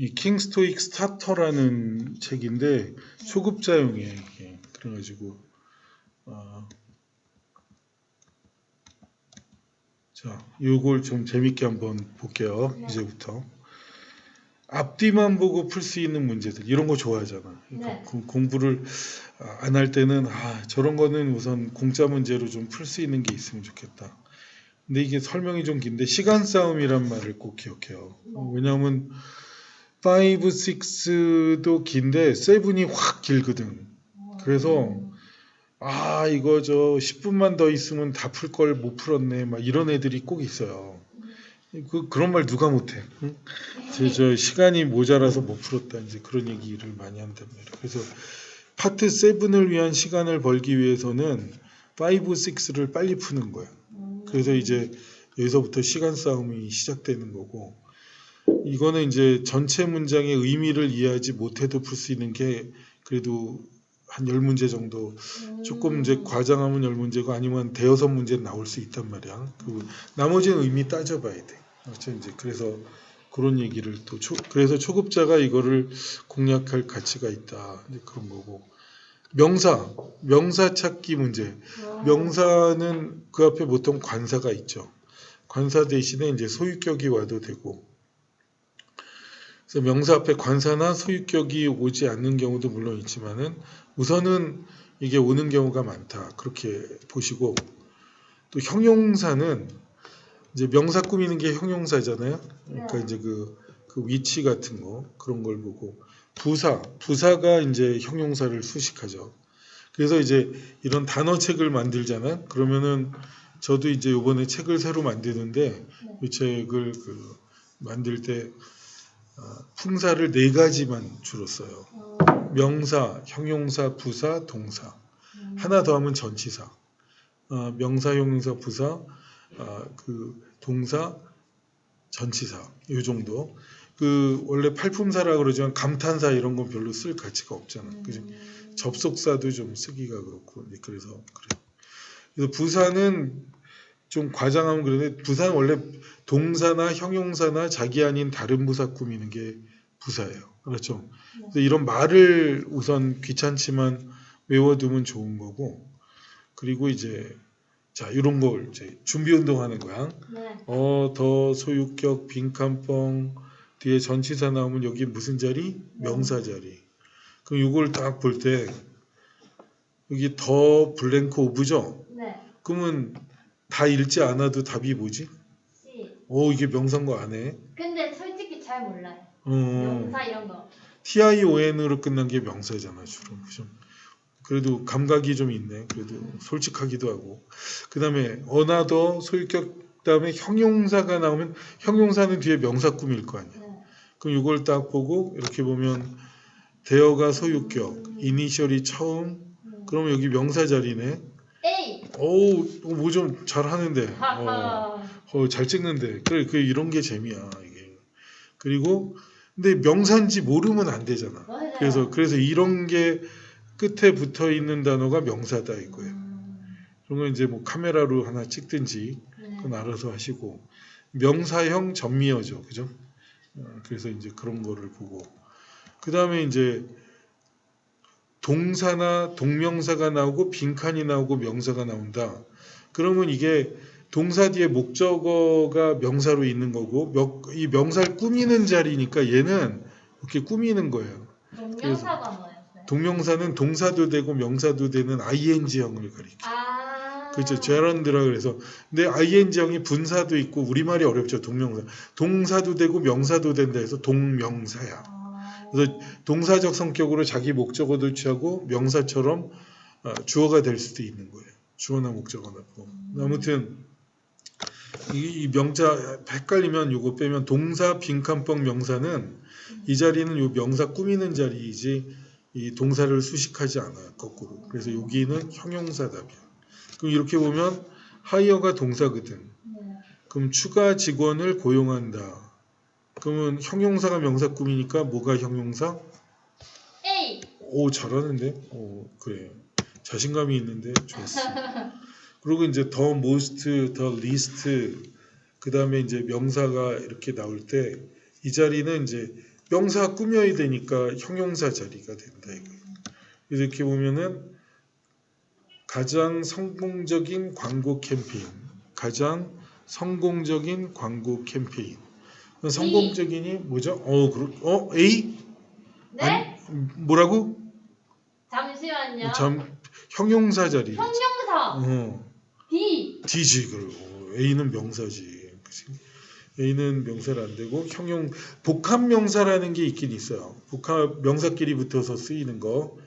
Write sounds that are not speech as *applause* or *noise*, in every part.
이 킹스토익 스타터라는 책인데 초급자용이에요 이게. 그래가지고 어, 자 요걸 좀 재밌게 한번 볼게요 네. 이제부터 앞뒤만 보고 풀 수 있는 문제들 이런 거 좋아하잖아. 그러니까 네. 공- 공부를 안 할 때는 아 저런 거는 우선 공짜 문제로 좀 풀 수 있는 게 있으면 좋겠다. 근데 이게 설명이 좀 긴데 시간 싸움이란 말을 꼭 기억해요. 어, 왜냐하면 5, 6도 긴데 7이 확 길거든. 그래서 아 이거 저 10분만 더 있으면 다 풀 걸 못 풀었네 막 이런 애들이 꼭 있어요. 그 그런 말 누가 못해? 응? 저, 저 시간이 모자라서 못 풀었다 이제 그런 얘기를 많이 말이에요. 그래서 파트 7을 위한 시간을 벌기 위해서는 5, 6를 빨리 푸는 거야. 그래서 이제 여기서부터 시간 싸움이 시작되는 거고 이거는 이제 전체 문장의 의미를 이해하지 못해도 풀 수 있는 게 그래도 한 10문제 정도 조금 이제 과장하면 10문제고 아니면 대여섯 문제 나올 수 있단 말이야. 그 나머지는 의미 따져봐야 돼. 그렇죠? 이제 그래서 그런 얘기를 또 초, 그래서 초급자가 이거를 공략할 가치가 있다. 그런 거고 명사 명사 찾기 문제. 명사는 그 앞에 보통 관사가 있죠. 관사 대신에 이제 소유격이 와도 되고. 그래서 명사 앞에 관사나 소유격이 오지 않는 경우도 물론 있지만은 우선은 이게 오는 경우가 많다. 그렇게 보시고 또 형용사는 이제 명사 꾸미는 게 형용사잖아요. 그러니까 네. 이제 그, 그 위치 같은 거 그런 걸 보고 부사 부사가 이제 형용사를 수식하죠. 그래서 이제 이런 단어책을 만들잖아. 그러면은 저도 이제 요번에 책을 새로 만드는데 이 책을 그 만들 때 어, 풍사를 네 가지만 주로 써요. 명사, 형용사, 부사, 동사. 하나 더 하면 전치사. 어, 명사, 형용사, 부사, 어, 그 동사, 전치사. 요 정도. 그 원래 팔품사라 그러지만 감탄사 이런 건 별로 쓸 가치가 없잖아. 그죠? 접속사도 좀 쓰기가 그렇고 이제 그래서 그래. 그래서 부사는 좀 과장하면 그런데 부사는 원래 동사나 형용사나 자기 아닌 다른 부사 꾸미는 게 부사예요. 그렇죠. 그래서 이런 말을 우선 귀찮지만 외워두면 좋은 거고 그리고 이제 자 이런 걸 이제 준비 운동하는 거야. 네. 어, 더, 소유격, 빈칸뻥 뒤에 전치사 나오면 여기 무슨 자리? 명사 자리. 그럼 이걸 딱 볼 때 여기 더 블랭크 오브죠? 네. 그러면 다 읽지 않아도 답이 뭐지? C. 오 이게 명사인 거 아네. 근데 솔직히 잘 몰라요. 어, 명사 이런 거. T-I-O-N으로 끝난 게 명사잖아 주로. 그죠? 그래도 감각이 좀 있네. 그래도 솔직하기도 하고. 그 다음에 어나더 소유격 그다음에 형용사가 나오면 형용사는 뒤에 명사 꾸밀 거 아니야. 네. 그럼 이걸 딱 보고 이렇게 보면 대어가 소유격, 이니셜이 처음. 그러면 여기 명사 자리네. 어우 뭐 좀 잘하는데. *laughs* 어. 어, 잘 찍는데. 그래 그 이런 게 재미야 이게. 그리고 근데 명사인지 모르면 안 되잖아. 맞아요. 그래서 그래서 이런 게 끝에 붙어 있는 단어가 명사다 이거예요. 음, 그런 건 이제 뭐 카메라로 하나 찍든지 네. 그건 알아서 하시고 명사형 전미어죠, 그죠? 어, 그래서 이제 그런 거를 보고 그 다음에 이제 동사나 동명사가 나오고 빈칸이 나오고 명사가 나온다. 그러면 이게 동사 뒤에 목적어가 명사로 있는 거고 명- 이 명사를 꾸미는 자리니까 얘는 이렇게 꾸미는 거예요. 동명사가 뭐였어요? 동명사는 동사도 되고 명사도 되는 ing형을 가리켜. 아. 그렇죠. 제런드라 그래서 근데 ing형이 분사도 있고 우리말이 어렵죠. 동명사. 동사도 되고 명사도 된다 해서 동명사야. 아. 그래서 동사적 성격으로 자기 목적어도 취하고 명사처럼 어, 주어가 될 수도 있는 거예요. 주어나 목적어나 뭐. 아무튼 이, 이 명자 헷갈리면 요거 빼면 동사 빈칸뻥 명사는 이 자리는 요 명사 꾸미는 자리이지 이 동사를 수식하지 않아요. 거꾸로. 그래서 여기는 형용사 답이야. 그럼 이렇게 보면 하이어가 동사거든. 네. 그럼 추가 직원을 고용한다. 그러면 형용사가 명사 꾸미니까 뭐가 형용사? A. 오 잘하는데? 오 그래 자신감이 있는데 좋았어. *laughs* 그리고 이제 더 most, 더 least 그 다음에 이제 명사가 이렇게 나올 때 이 자리는 이제 명사 꾸며야 되니까 형용사 자리가 된다 이거. 이렇게 보면은 가장 성공적인 광고 캠페인, 가장 성공적인 광고 캠페인. 성공적인이 뭐죠? 어, 그렇, 어, A? 네? 아니, 뭐라고? 잠시만요. 참 형용사 자리. 형용사 어, D. D지 그리고 A는 명사지. 그치? A는 명사를 안 되고 형용 복합 명사라는 게 있긴 있어요. 복합 명사끼리 붙어서 쓰이는 거.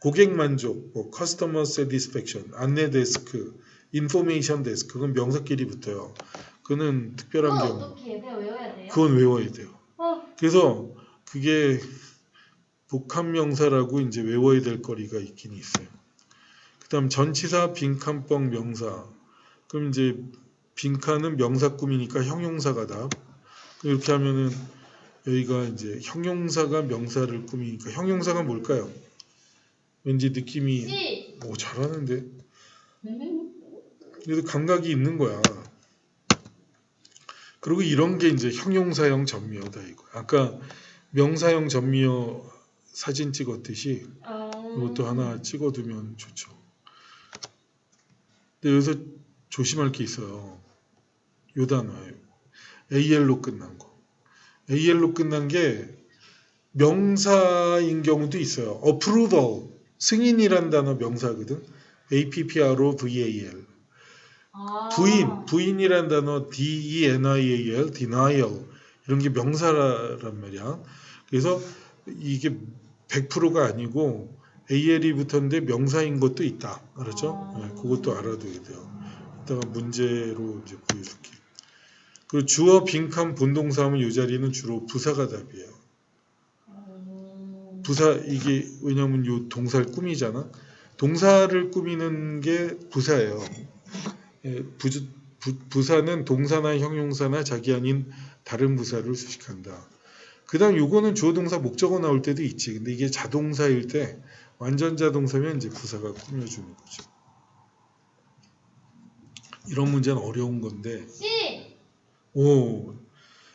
고객 만족, 뭐 커스터머 세티스팩션, 안내 데스크, 인포메이션 데스크 그건 명사끼리 붙어요. 그거는 특별한 그건 경우. 어떻게 해요? 외워야 돼요? 그건 외워야 돼요. 어, 그래서 그게 복합 명사라고 이제 외워야 될 거리가 있긴 있어요. 그 다음 전치사 빈칸뻥 명사. 그럼 이제 빈칸은 명사 꾸미니까 형용사가 답. 이렇게 하면은 여기가 이제 형용사가 명사를 꾸미니까 형용사가 뭘까요? 왠지 느낌이. 오 잘하는데. 음. 그래도 감각이 있는 거야. 그리고 이런 게 이제 형용사형 전미어다 이거. 아까 명사형 전미어 사진 찍었듯이 어, 이것도 하나 찍어두면 좋죠. 근데 여기서 조심할 게 있어요. 요 단어예요. AL로 끝난 거. AL로 끝난 게 명사인 경우도 있어요. approval 승인이란 단어 명사거든. APPROVAL 아. 부인, 부인이란 단어 D-E-N-I-A-L, denial 이런 게 명사란 말이야. 그래서 이게 100%가 아니고 AL이 붙었는데 명사인 것도 있다. 알았죠? 아. 네, 그것도 알아둬야 돼요. 이따가 문제로 이제 보여줄게. 그 주어 빈칸 본동사하면 이 자리는 주로 부사가 답이에요. 음. 부사 이게 왜냐면 요 동사를 꾸미잖아. 동사를 꾸미는 게 부사예요. 예, 부, 부, 부사는 동사나 형용사나 자기 아닌 다른 부사를 수식한다. 그 다음 요거는 주어 동사 목적어 나올 때도 있지. 근데 이게 자동사일 때 완전 자동사면 이제 부사가 꾸며주는 거죠. 이런 문제는 어려운 건데 C. 오,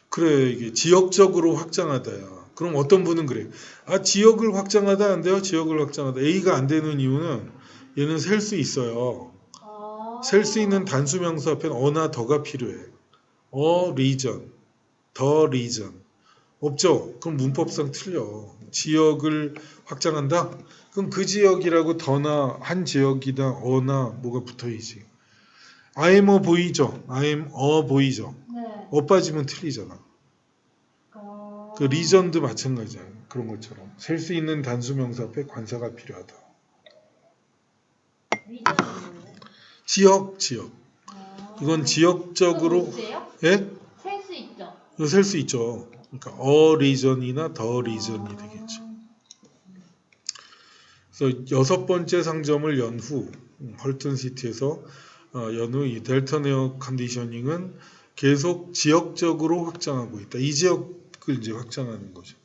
그래 이게 지역적으로 확장하다야. 그럼 어떤 분은 그래. 아 지역을 확장하다 안 돼요? 지역을 확장하다. A가 안 되는 이유는 얘는 셀 수 있어요. 아. 셀수 있는 단수 명사 앞엔 어나 더가 필요해. 어 리전, 더 리전 없죠? 그럼 문법상 틀려. 지역을 확장한다? 그럼 그 지역이라고 더나 한 지역이다 어나 뭐가 붙어야지. I'm a 보이죠? I'm a 보이죠? 네. 어 빠지면 틀리잖아. 어. 그 리전도 마찬가지야. 그런 것처럼 셀 수 있는 단수 명사 앞에 관사가 필요하다. 리전은 뭐예요? 지역, 지역. 아. 이건 지역적으로 세요? 예? 셀수 있죠. 이거 셀 수 있죠. 그러니까 어 리전이나 더 리전이 되겠죠. 그래서 여섯 번째 상점을 연후 헐튼 시티에서 어, 연후 이 델턴 에어 컨디셔닝은 계속 지역적으로 확장하고 있다. 이 지역을 이제 확장하는 거죠.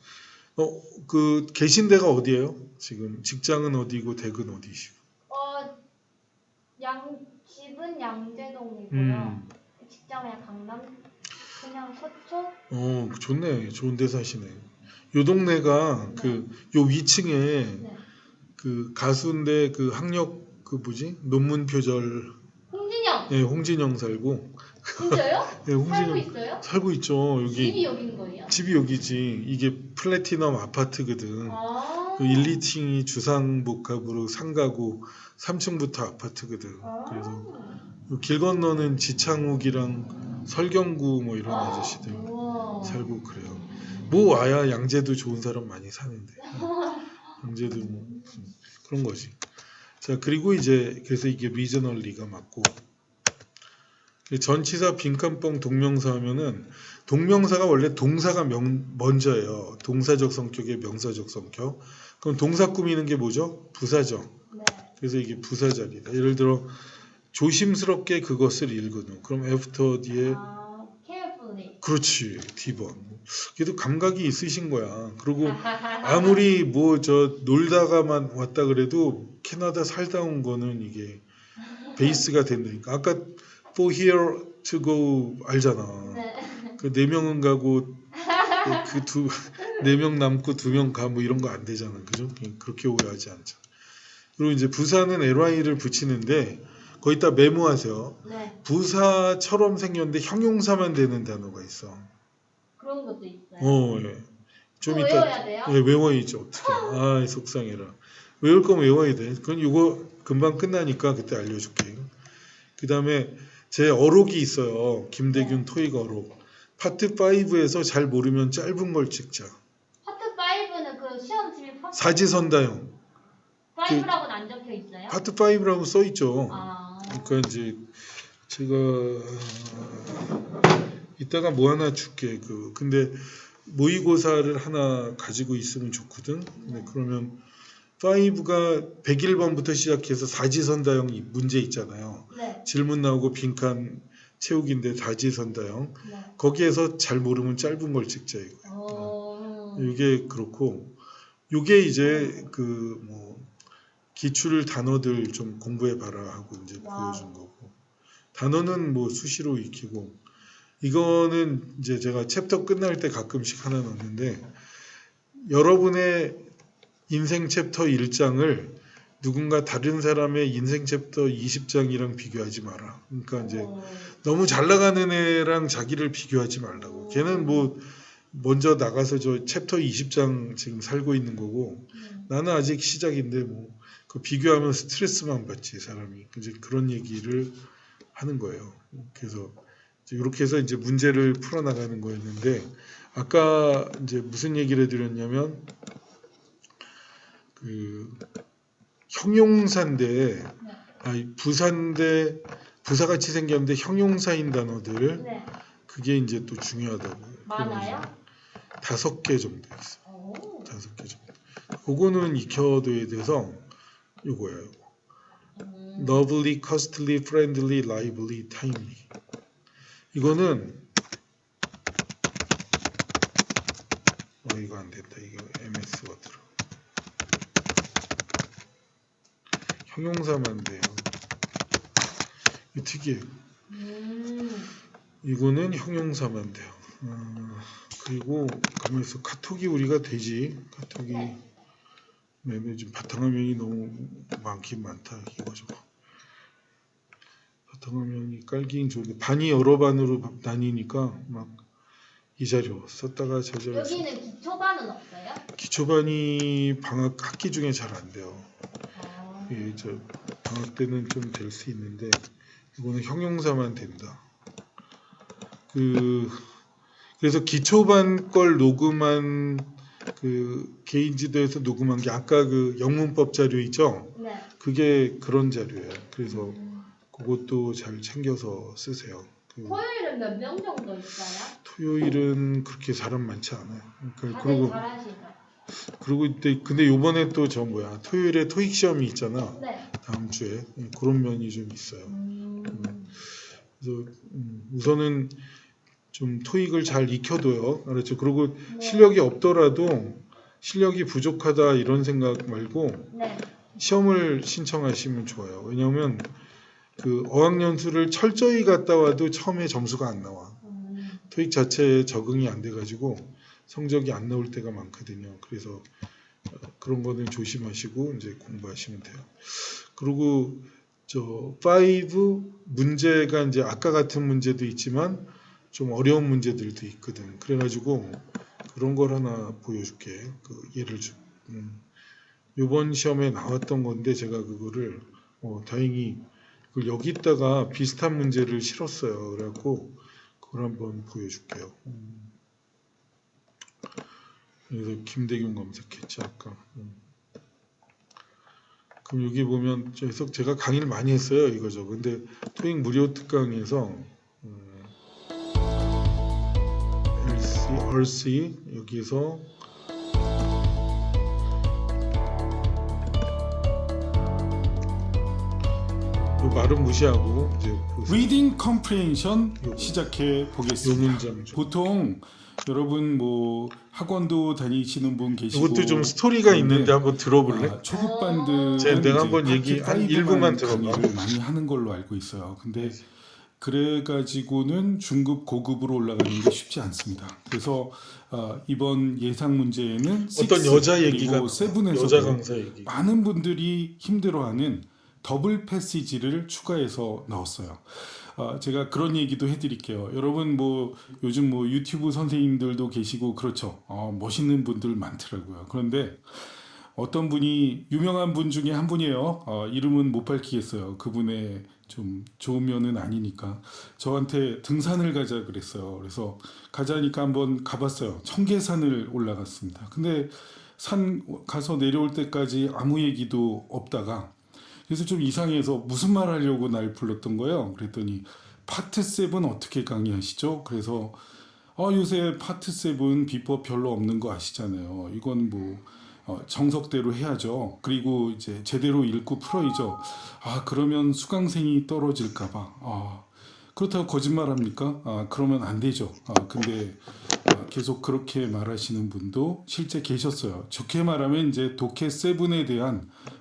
어, 그 계신 데가 어디예요? 지금 직장은 어디고 댁은 어디시고? 어, 양 집은 양재동이고요. 음. 직장은 강남, 그냥 서초. 어, 좋네. 좋은 데 사시네. 요 동네가 그요 위층에 네. 그 가수인데 그 학력 그 뭐지 논문 표절 홍진영. 예 홍진영 살고 진짜요? *laughs* 예 살고 홍진영 있어요? 살고 있죠 여기 집이 여긴 거예요? 집이 여기지 이게 플래티넘 아파트거든 아. 그 1, 2층이 주상복합으로 상가고 3층부터 아파트거든 아. 그래서 길 건너는 지창욱이랑 설경구 뭐 이런 아저씨들 우와. 살고 그래요. 뭐 와야 양재도 좋은 사람 많이 사는데. *laughs* 양재도 뭐 음, 그런 거지. 자 그리고 이제 그래서 이게 리저널리가 맞고. 그 전치사 빈칸뻥 동명사 하면은 동명사가 원래 동사가 명, 먼저예요. 동사적 성격의 명사적 성격. 그럼 동사 꾸미는 게 뭐죠? 부사죠 네. 그래서 이게 부사 자리다. 예를 들어 조심스럽게 그것을 읽으는 그럼 애프터 뒤에 아, carefully. 그렇지 D번 그래도 감각이 있으신 거야 그리고 *laughs* 아무리 뭐 저 놀다가만 왔다 그래도 캐나다 살다 온 거는 이게 베이스가 된다니까 아까 for here to go 알잖아 네. 그네 명은 가고 그 두 *laughs* 네 명 남고 두 명 가 뭐 이런 거 안 되잖아. 그죠? 그렇게 오해하지 않죠. 그리고 이제 부사는 ly를 붙이는데 거기다 메모하세요. 네. 부사처럼 생겼는데 형용사만 되는 단어가 있어. 그런 것도 있어요. 어, 예. 좀 이따 외워야 돼요? 예, 외워야죠. 어떻게? 아, 속상해라. 외울 거면 외워야 돼. 그건 이거 금방 끝나니까 그때 알려줄게. 그 다음에 제 어록이 있어요. 김대균 토익 어록. 파트 5에서 잘 모르면 짧은 걸 찍자. 파트 5는 그 시험 질문 파트 사지선다형. 5라고는 안 적혀 있어요? 파트 5라고 써 있죠. 아. 그러니까 이제 제가 어, 이따가 뭐 하나 줄게. 그 근데 모의고사를 하나 가지고 있으면 좋거든. 근데 그러면 5가 101번부터 시작해서 사지선다형 이 문제 있잖아요. 네. 질문 나오고 빈칸 채우기인데 사지선다형. 네. 거기에서 잘 모르면 짧은 걸 찍자 이거. 어. 이게 그렇고 이게 이제 그 뭐 기출 단어들 좀 공부해 봐라 하고 이제 와우. 보여준 거고 단어는 뭐 수시로 익히고 이거는 이제 제가 챕터 끝날 때 가끔씩 하나 넣는데 여러분의 인생 챕터 1장을 누군가 다른 사람의 인생 챕터 20장이랑 비교하지 마라. 그러니까 이제 어. 너무 잘 나가는 애랑 자기를 비교하지 말라고. 걔는 뭐 먼저 나가서 저 챕터 20장 지금 살고 있는 거고 음. 나는 아직 시작인데 뭐 그 비교하면 스트레스만 받지 사람이. 이제 그런 얘기를 하는 거예요. 그래서 이렇게 해서 이제 문제를 풀어 나가는 거였는데 아까 이제 무슨 얘기를 드렸냐면 그 형용사인데 네. 아니 부사인데 부사같이 생겼는데 형용사인 단어들 네. 그게 이제 또 중요하다고. 많아요? 다섯 개 정도 있어. 오. 다섯 개 정도. 그거는 익혀둬야 돼서 요거예요. 요거. 음. Lovely, costly, friendly, lively, timely. 이거는 어 이거 안 됐다. 이거 MS가 들어. 형용사만 돼요. 이거 특이해요. 음. 이거는 형용사만 돼요. 어, 그리고 가만있어 카톡이 우리가 되지. 카톡이 네. 매매 지금 바탕화면이 너무 많긴 많다. 이거 저거. 바탕화면이 깔긴 좋은데 반이 여러 반으로 나뉘니까 막 이 자료 썼다가 저 자료 썼- 여기는 기초반은 없어요? 기초반이 방학 학기 중에 잘 안 돼요. 아. 예, 저 방학 때는 좀 될 수 있는데 이거는 형용사만 된다. 그 그래서 기초반 걸 녹음한 그 개인 지도에서 녹음한 게 아까 그 영문법 자료 있죠? 네. 그게 그런 자료예요. 그래서 음. 그것도 잘 챙겨서 쓰세요. 그 토요일은 몇 명 정도 있어요? 토요일은 그렇게 사람 많지 않아요. 그러니까 다들 그리고? 그리고 이때 근데 요번에 또 저 뭐야 토요일에 토익 시험이 있잖아. 네. 다음 주에 예, 그런 면이 좀 있어요. 음. 그래서 음, 우선은 좀 토익을 잘 익혀둬요. 알았죠? 그리고 네. 실력이 없더라도 실력이 부족하다 이런 생각 말고 네. 시험을 신청하시면 좋아요. 왜냐하면 그 어학연수를 철저히 갔다 와도 처음에 점수가 안 나와. 음. 토익 자체에 적응이 안 돼가지고 성적이 안 나올 때가 많거든요. 그래서 어, 그런 거는 조심하시고 이제 공부하시면 돼요. 그리고 저 5 문제가 이제 아까 같은 문제도 있지만 좀 어려운 문제들도 있거든. 그래가지고 그런 걸 하나 보여줄게. 그 예를 주. 음. 이번 시험에 나왔던 건데 제가 그거를 어, 다행히 그걸 여기다가 비슷한 문제를 실었어요. 그래갖고 그걸 한번 보여줄게요. 음. 그래서 김대균 검색했지 아까. 음. 그럼 여기 보면 저기서 제가 강의를 많이 했어요 이거죠. 근데 토익 무료 특강에서 음, LC, RC 여기서 요 말은 무시하고 이제 보세요. 리딩 컴프레hen션 요거. 시작해 요 보겠습니다. 문장 좀. 보통 여러분 뭐 학원도 다니시는 분 계시고 이것도 좀 스토리가 그런데, 있는데 한번 들어볼래? 아, 초급 반들 제- 내가 한번 얘기 한 일부만 들어봐. 많이 하는 걸로 알고 있어요. 근데 그래가지고는 중급 고급으로 올라가는 게 쉽지 않습니다. 그래서 어, 이번 예상 문제에는 어떤 여자 얘기가 세븐에서 여자 강사 얘기. 많은 분들이 힘들어하는 더블 패시지를 추가해서 넣었어요. 아, 제가 그런 얘기도 해드릴게요. 여러분 뭐 요즘 뭐 유튜브 선생님들도 계시고 그렇죠. 어, 멋있는 분들 많더라고요. 그런데 어떤 분이 유명한 분 중에 한 분이에요. 어, 이름은 못 밝히겠어요. 그분의 좀 좋은 면은 아니니까 저한테 등산을 가자 그랬어요. 그래서 가자니까 한번 가봤어요. 청계산을 올라갔습니다. 근데 산 가서 내려올 때까지 아무 얘기도 없다가 그래서 좀 이상해서 무슨 말 하려고 날 불렀던 거예요. 그랬더니 파트 7 어떻게 강의하시죠? 그래서 어, 요새 파트 7 비법 별로 없는 거 아시잖아요. 이건 뭐 어, 정석대로 해야죠. 그리고 이제 제대로 읽고 풀어야죠. 아 그러면 수강생이 떨어질까봐. 아 그렇다고 거짓말합니까? 아 그러면 안 되죠. 아 근데 아, 계속 그렇게 말하시는 분도 실제 계셨어요. 좋게 말하면 이제 독해 세븐에 대한